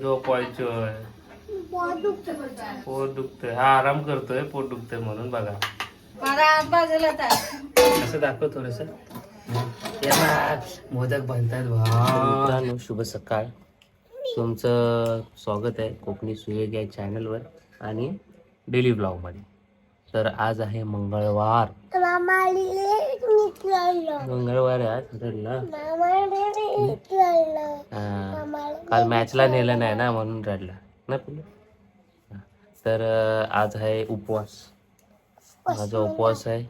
झोपायचोय. पोट दुखतंय. हा आराम करतोय. पोट दुखतंय म्हणून बघा. बाजूला असं दाखव थोडस. मोदक बनतात मित्रांनो शुभ सकाळ. तुमचं स्वागत आहे कोकणी सुयोग या चॅनलवर आणि डेली ब्लॉगमध्ये तर आज आहे मंगळवार. मंगळवार. हा. काल मॅचला नेलं नाही ना म्हणून रडला. ना पिल्लू? तर आज आहे उपवास. माझा उपवास आहे.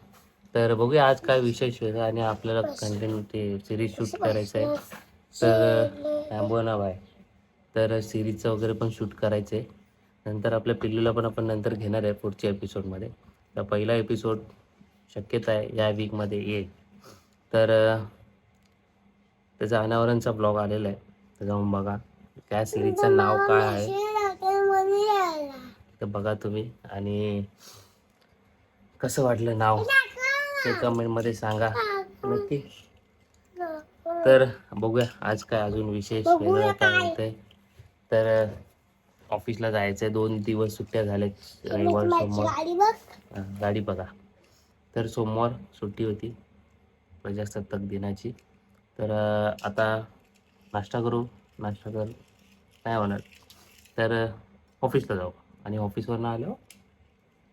तर बघूया आज काय विशेष वेगळा आणि आपल्याला कंटिन्यू ते सिरीज शूट करायचं आहे. तर थांबव ना बाय तर सिरीजचं वगैरे पण शूट करायचं आहे नंतर आपल्या पिल्लूला पण आपण नंतर घेणार आहे पुढच्या एपिसोडमध्ये तर पहिला एपिसोड शक्यता आहे या वीकमध्ये येईल. तर त्याचा अनावरणचा ब्लॉग आलेला आहे. जाऊन बघा. त्या सिरीजचं नाव काय आहे. तर बघा तुम्ही. आणि कसं वाटलं नाव? ते कमेंटमध्ये सांगा. नक्की. तर बघूया. आज काय अजून विशेष वेगळं काय होतंय. तर ऑफिसला जायचंय. दोन दिवस सुट्ट्या झाल्यात. रविवार सोमवार. गाडी बघा. तर सोमवार सुट्टी होती. प्रजासत्ताक दिनाची. तर आता नाश्ता करू. नाश्ता कर. काय होणार? तर ऑफिसला जाऊ. आणि ऑफिसवरनं आलो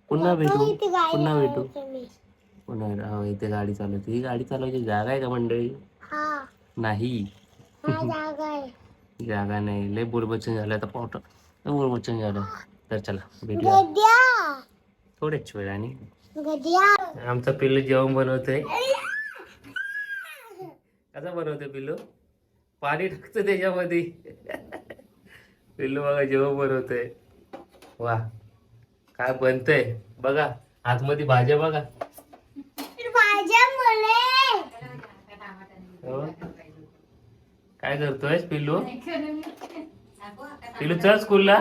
पुन्हा भेटू. पुन्हा भेटू. लावायची मी. पुन्हा हो, इथे गाडी चालवते. ही गाडी चालवायची जागा आहे का मंडळी? हा. नाही. हा जागा नाही. लय बोलबच्चन झालं. आता पावट लय बोलबच्चन झालं. तर चला भेटूया. थोड्याच वेळाने आमचा पिल्लू जेवण बनवतोय. कसं बनवतोय पिल्लू? पाणी टाकतो त्याच्यामध्ये. पिल्लू बघा जेवण बनवतोय. वा काय बनतंय? बघा आतमध्ये भाज्या बघा. हो. काय करतोय पिल्लू? पिल्लू चल स्कूलला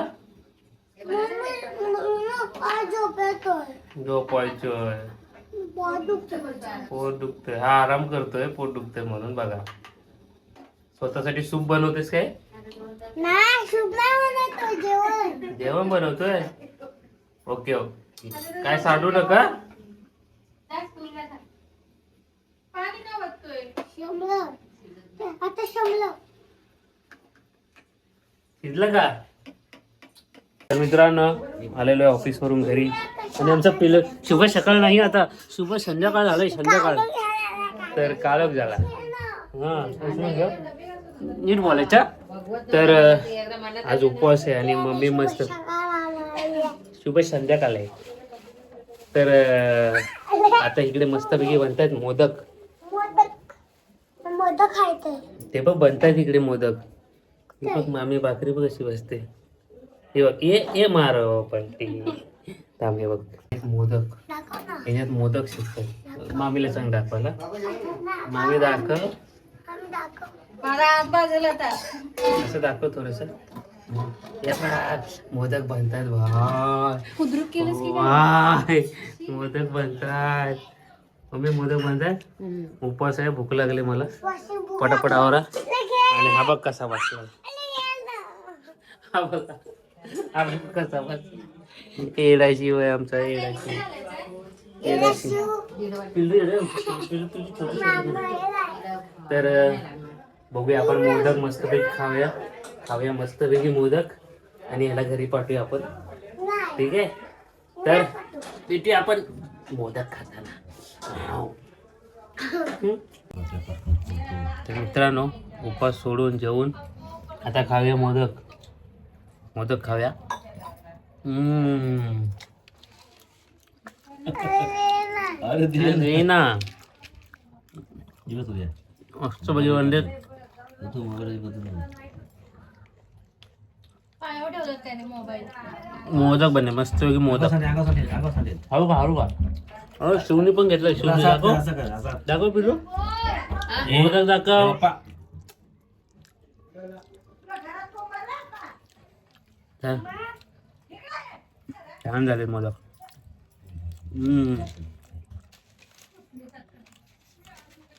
झोपायचोय. पोट दुखतंय. पोट दुखतंय. हा आराम करतोय. पोट दुखतंय म्हणून बघा. स्वतःसाठी सूप बनवतेस काय? जेवण. जेवण बनवतोय? Okay okay. काय साडू नका? शिजलं का? तर मित्रांनो आलेलो आहे ऑफिस वरून घरी. आणि आमचा पिल शुभ सकाळ नाही आता. शुभ संध्याकाळ झालंय संध्याकाळ. तर काळोख झाला. हा. नीट बोलायचा. तर आज उपवास आहे आणि मम्मी मस्त शुभ संध्याकाळ आहे. तर आता इकडे मस्तपैकी बनतायत मोदक. मोदक ते बघ बनतायत इकडे मोदक. मामी भाकरी बघ कशी बसते. हे बघ ये ये मार पण थांब हे बघ. मोदक. दाखव ना याच्यात मोदक शिकतात मामीला सांग दाखवायला. मामी दाखव. असं दाखव थोडस. मोदक बनतात भाय मोदक बनतात. मम्मी मोदक बनतात? उपवास आहे भूक लागली मला. पटापट आवरा. आणि हा बघ कसा लगेच. हा बघा. हा बघ कसा बसला येडायची वय आमचा येडायची येडायची तर बघूया आपण मोदक मस्तपैकी खाऊया. खाऊया मस्तपैकी मोदक आणि याला घरी पाठवूया आपण. ठीक आहे? तर तिथे आपण मोदक खाताना. तर मित्रांनो उपास सोडून जेवून आता खाऊया मोदक. मोदक खाऊया. अरे ना. मस्त मोदक बने मस्त पैकी मोदक. हळू का हळू का अहो शिवनी पण घेतलं शिवनी दाखव. दाखव पिलू मोदक दाखव. छान छान झाले मला.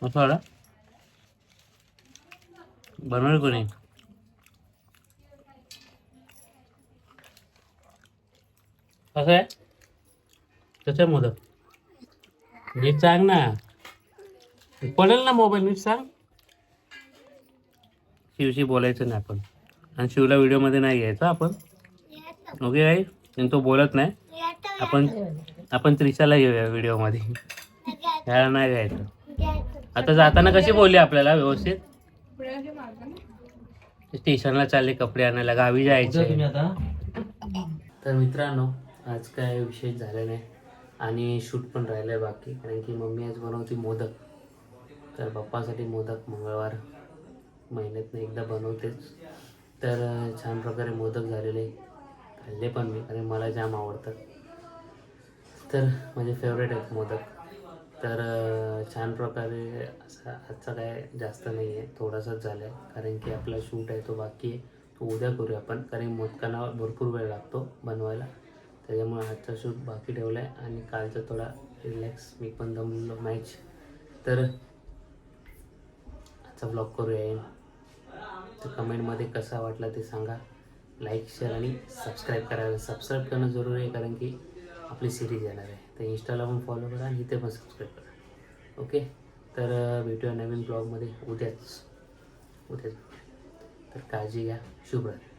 मस्त बनवलं कोणी? कसं आहे? कसं आहे मोदक नीट सांग ना. पडेल ना मोबाईल नीट सांग. शिवशी बोलायचं नाही आपण. आणि शिवला व्हिडिओमध्ये नाही यायचं आपण. ओके आणि तो बोलत नाही. आपण आपण त्रिशाला घेऊया व्हिडिओमध्ये. ह्याला नाही घ्यायचं आता जाताना कशी बोलली आपल्याला व्यवस्थित? स्टेशनला चालले कपडे आणायला गावी जायचे आता. तर मित्रांनो आज काय विशेष झालं नाही. आणि शूट पण राहिलं आहे बाकी. कारण की मम्मी आज बनवते मोदक. तर पप्पासाठी मोदक मंगळवार महिन्यातनं एकदा बनवतेच. तर छान प्रकारे मोदक झालेले. खाल्ले पण मी आणि मला जाम आवडतात तर माझे फेवरेट आहेत मोदक. तर छान प्रकारे असा आजचा काय जास्त नाही आहे थोडासाच झाला आहे कारण की आपला शूट आहे तो बाकी आहे. तो उद्या करूया आपण कारण मोदकांना भरपूर वेळ लागतो बनवायला. त्याच्यामुळे आजचा शूट बाकी ठेवला आहे आणि कालचा थोडा रिलॅक्स मी पण दमलो मॅच तर आजचा ब्लॉग करूया. तर कमेंटमध्ये कसा वाटला ते सांगा. लाईक शेअर आणि सबस्क्राईब करायला सबस्क्राईब करणं जरुरी आहे कारण की आपली सिरीज येणार आहे. तर इंस्टाला पण फॉलो करा आणि इथे पण सबस्क्राईब करा. ओके तर भेटूया नवीन ब्लॉगमध्ये उद्याच. उद्याच. तर काळजी घ्या. शुभ रात्री.